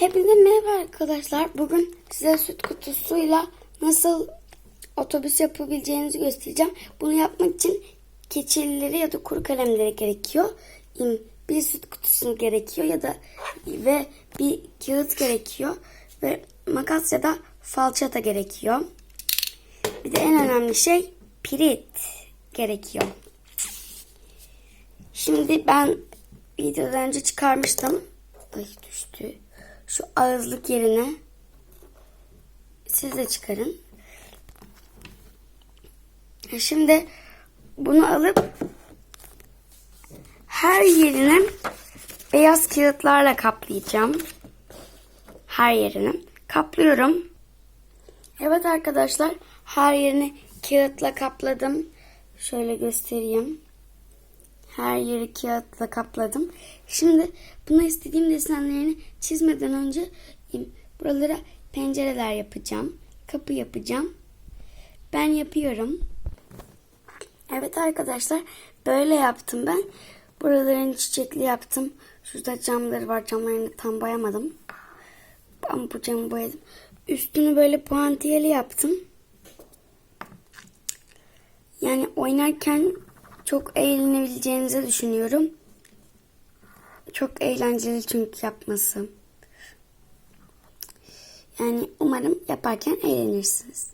Hepinize merhaba arkadaşlar. Bugün size süt kutusuyla nasıl otobüs yapabileceğinizi göstereceğim. Bunu yapmak için keçelileri ya da kuru kalemleri gerekiyor. Bir süt kutusu gerekiyor ya da ve bir kağıt gerekiyor ve makas ya da falçata gerekiyor. Bir de en önemli şey pirit gerekiyor. Şimdi ben videodan önce çıkarmıştım. Ay düştü. Şu ağızlık yerine siz de çıkarın. Şimdi bunu alıp her yerini beyaz kağıtlarla kaplayacağım. Her yerini kaplıyorum. Evet arkadaşlar her yerini kağıtla kapladım. Şöyle göstereyim. Her yeri kağıtla kapladım. Şimdi buna istediğim desenlerini çizmeden önce buralara pencereler yapacağım. Kapı yapacağım. Ben yapıyorum. Evet arkadaşlar böyle yaptım ben. Buraların çiçekli yaptım. Şurada camları var. Camlarını tam boyamadım. Ama bu camı boyadım. Üstünü böyle puantiyeli yaptım. Yani oynarken çok eğlenebileceğinizi düşünüyorum. Çok eğlenceli çünkü yapması. Yani umarım yaparken eğlenirsiniz.